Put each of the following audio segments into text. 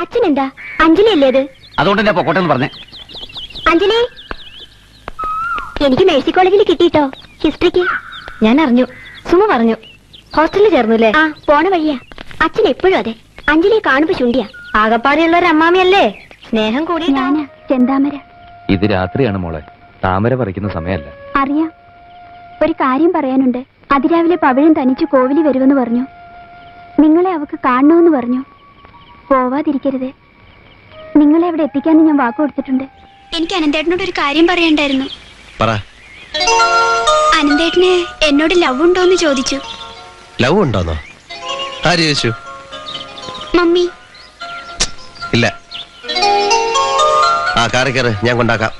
അച്ഛൻ എന്താ അഞ്ജലി അല്ലേ അത് അതുകൊണ്ട് തന്നെ പൊക്കോട്ടെ എന്ന് പറഞ്ഞേ. അഞ്ജലി? എനിക്ക് മേഴ്സി കോളേജിൽ കിട്ടിട്ടോ ഹിസ്റ്ററിക്ക്? ഞാൻ അറിഞ്ഞു. സുമ പറഞ്ഞു. ഹോസ്റ്റലിൽ ചേർന്നു അല്ലേ? ആ പോണ വഴിയാ. അച്ഛൻ എപ്പോഴും അതെ. അഞ്ജലിയെ കാണുമ്പോ ചുണ്ടിയാ. ആകപ്പാടെയുള്ള ഒരു അമ്മാമിയല്ലേ? സ്നേഹം കൂടി ചെന്താമര. ഇത് രാത്രിയാണ് മോളെ. താമര പറിക്കുന്ന സമയമല്ല. അറിയാം. ഒരു കാര്യം പറയാനുണ്ട്. അതിരാവിലെ പവിഴം തനിച്ച് കോവിലി വരുമെന്ന് പറഞ്ഞു. നിങ്ങളെ അവക്ക് കാണണമെന്ന് പറഞ്ഞു. പോവാതിരിക്കരുത്. നിങ്ങളെ എവിടെ എത്തിക്കാന്ന് ഞാൻ വാക്ക് കൊടുത്തിട്ടുണ്ട്. എനിക്ക് അനന്തേട്ടനോട് ഒരു കാര്യം പറയണ്ടായിരുന്നു. പറ. അനന്തേട്ടന് എന്നോട് ലവ് ഉണ്ടോന്ന് ചോദിച്ചു. ലവ് ഉണ്ടോന്നോ? ആര് ചോദിച്ചു? മമ്മി. ഇല്ല. ആ കാറി കയറ്. ഞാൻ കൊണ്ടാക്കാം.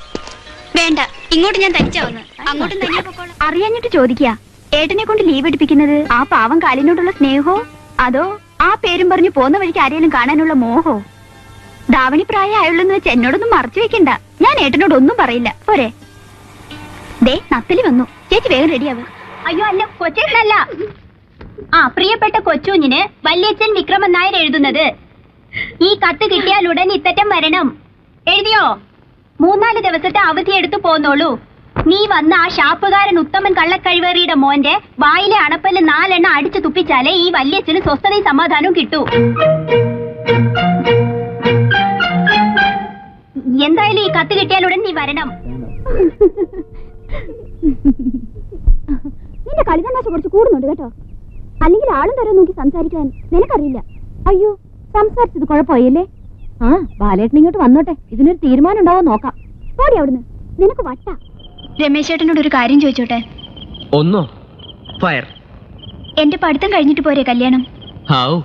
വേണ്ട. ഇങ്ങോട്ട് ഞാൻ തനിച്ചാവുന്നു. അങ്ങോട്ടും തനിയെ പൊക്കോളാം. അറിയാഞ്ഞിട്ട് ചോദിക്കുക ഏട്ടനെ കൊണ്ട് ലീവ് എടുപ്പിക്കുന്നത് ആ പാവം കാലിനോടുള്ള സ്നേഹോ? അതോ ആ പേരും പറഞ്ഞു പോന്ന വഴിക്ക് ആരെയും കാണാനുള്ള മോഹോ? ധാവണി പ്രായമായുള്ളെന്ന് വെച്ച് എന്നോടൊന്നും മറച്ചു വെക്കണ്ട. ഞാൻ ഏട്ടനോട് ഒന്നും പറയില്ല. പോരെ. ദേ നത്തലി വന്നു. ചേച്ചി വേഗം റെഡിയാവും. അയ്യോ അല്ല കൊച്ചേട്ടനല്ല. ആ പ്രിയപ്പെട്ട കൊച്ചുഞ്ഞിന് വല്യച്ഛൻ വിക്രമൻ നായർ എഴുതുന്നത്. ഈ കത്ത് കിട്ടിയാൽ ഉടൻ ഇത്തറ്റം വരണം. എഴുതിയോ? മൂന്നാൽ ദിവസത്തെ അവധി എടുത്തു പോന്നോളൂ. നീ വന്ന ആ ഷാപ്പുകാരൻ ഉത്തമൻ കള്ളക്കഴിവേറിയുടെ മോന്റെ വായിലെ അണപ്പൽ നാലെണ്ണ അടിച്ചു തുപ്പിച്ചാലേ ഈ വല്യച്ഛന് സ്വസ്ഥതയും സമാധാനവും കിട്ടൂ. എന്തായാലും ഈ കത്ത് കിട്ടിയാൽ ഉടൻ നീ വരണം. നിന്റെ കളി തമാശ കുറച്ച് കൂടുന്നുണ്ട് കേട്ടോ. അല്ലെങ്കിൽ ആളും തരം നോക്കി സംസാരിക്കാൻ നിനക്കറിയില്ല. അയ്യോ സംസാരിച്ചത് കുഴപ്പമായില്ലേ? ആ ബാലേട്ടൻ ഇങ്ങോട്ട് വന്നോട്ടെ. ഇതിനൊരു തീരുമാനം ഉണ്ടാവോ നോക്കാം. പോടി അവിടുന്ന്. നിനക്ക് വട്ട. രമേശ് ചേട്ടനോട് ഒരു കാര്യം ചോദിച്ചോട്ടെ? ഒന്നോ? ഫയർ. എന്റെ പഠിത്തം കഴിഞ്ഞിട്ട് പോരെ കല്യാണം? ഹാവു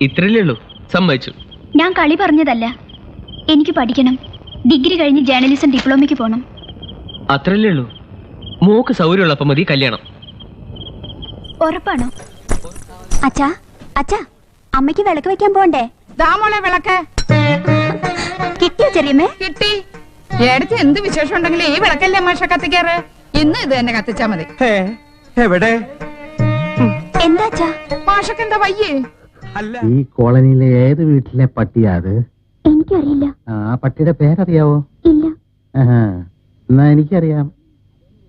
ഇത്രയല്ലേ ഉള്ളൂ. സമ്മതിച്ചു. ഞാൻ കളി പറഞ്ഞതല്ല. എനിക്ക് പഠിക്കണം. ഡിഗ്രി കഴിഞ്ഞ് ജേർണലിസം ഡിപ്ലോമയ്ക്ക് പോകണം അത്രയല്ലേ ഉള്ളൂ. മോക്ക് സൗകര്യമുള്ളപ്പോ മതി കല്യാണം. ഉറപ്പാണോ? അച്ഛാ അച്ഛാ അമ്മയ്ക്ക് വിളക്ക് വെക്കാൻ പോണ്ടേ? ദാമോളെ വിളക്ക്. കിട്ടിയോ ചെറിയമ്മേ? കിട്ടി. ഏടത്ത് എന്ത് വിശേഷം ഉണ്ടെങ്കിലും ഈ വിളക്കല്ലേ മാഷ കത്തിക്കാറ്? ഇന്ന് ഇത് തന്നെ കത്തിച്ചാ മതി. എവിടെ? എന്താ അച്ഛാ? മാഷക്ക് എന്താ വയ്യേ? ഈ കോളനിയിലെ ഏത് വീട്ടിലെ പട്ടിയാ അത്? എനിക്കറിയില്ല. ആ പട്ടിയുടെ പേരറിയാവോ? ഇല്ല. ആഹാ. എന്നാ എനിക്കറിയാം.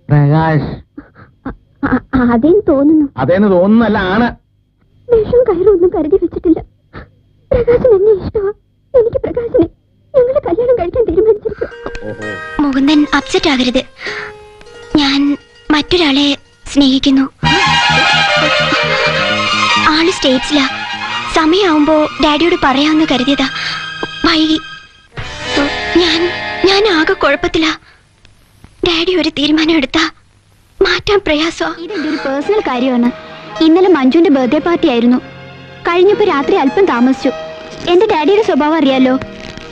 പ്രകാശ്. അതേന്ന് തോന്നുന്നു. അതേന്ന് തോന്നുന്നല്ല ആണ്. വിഷം കയറൊന്നും കരുതി വെച്ചിട്ടില്ല. പ്രകാശൻ എന്നെ ഇഷ്ടമാ എനിക്ക് പ്രകാശനെ ഞങ്ങളെ കല്യാണം കഴിക്കാൻ മുകുന്ദൻ അപ്സെറ്റ് ആകരുത്. ഞാൻ മറ്റൊരാളെ സ്നേഹിക്കുന്നു. ആൾ സ്റ്റേറ്റ്സിലാ. സമയാവുമ്പോ ഡാഡിയോട് പറയാമെന്ന് കരുതിയതാ. വൈകി ഞാൻ ഞാൻ ആകെ കുഴപ്പത്തിലാ. ഡാഡി ഒരു തീരുമാനം എടുത്താ. മാറ്റാൻ പ്രയാസോ ഇതെന്റെ ഒരു പേഴ്സണൽ കാര്യമാണ്. ഇന്നലെ മഞ്ജുവിന്റെ ബർത്ത്ഡേ പാർട്ടി ആയിരുന്നു. കഴിഞ്ഞപ്പോ രാത്രി അല്പം താമസിച്ചു. എന്റെ ഡാഡിയുടെ സ്വഭാവം അറിയാലോ.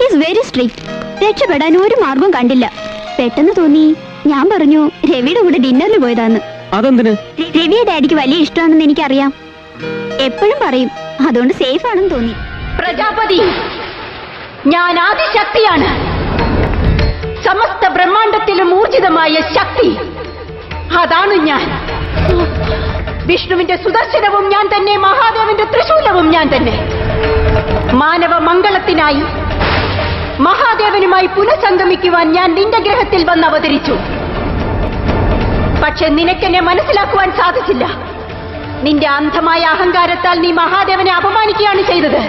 ഈസ് വെരി സ്ട്രിക്റ്റ് രക്ഷപ്പെടാൻ ഒരു മാർഗം കണ്ടില്ല. പെട്ടെന്ന് തോന്നി ഞാൻ പറഞ്ഞു രവിയുടെ കൂടെ ഡിന്നറിന് പോയതാന്ന്. അതെന്തിന്? രവിയെ ഡാഡിക്ക് വലിയ ഇഷ്ടമാണെന്ന് എനിക്കറിയാം. എപ്പോഴും പറയും അതുകൊണ്ട് സേഫ് ആണെന്ന് തോന്നി. പ്രജാപതി ഞാൻ ആദിശക്തിയാണ്. സമസ്ത ബ്രഹ്മാണ്ടത്തിലും ഊർജിതമായ ശക്തി. അതാണ് ഞാൻ. വിഷ്ണുവിന്റെ സുദർശനവും ഞാൻ തന്നെ മഹാദേവന്റെ ത്രിശൂലവും ഞാൻ തന്നെ. മാനവ മംഗളത്തിനായി മഹാദേവനുമായി പുനഃസംഗമിക്കുവാൻ ഞാൻ നിന്റെ ഗ്രഹത്തിൽ വന്ന് അവതരിച്ചു. പക്ഷെ നിനക്കെന്നെ മനസ്സിലാക്കുവാൻ സാധിച്ചില്ല. നിന്റെ അന്ധമായ അഹങ്കാരത്താൽ നീ മഹാദേവനെ അപമാനിക്കുകയാണ് ചെയ്തത്.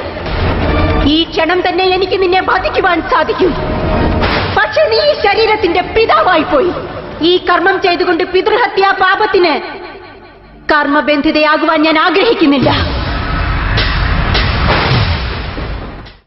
ഈ ക്ഷണം തന്നെ എനിക്ക് നിന്നെ ബാധിക്കുവാൻ സാധിക്കും. പക്ഷെ നീ ഈ ശരീരത്തിന്റെ പിതാവായി പോയി ഈ കർമ്മം ചെയ്തുകൊണ്ട് പിതൃഹത്യാ പാപത്തിന് കർമ്മബന്ധിതയാകുവാൻ ഞാൻ ആഗ്രഹിക്കുന്നില്ല.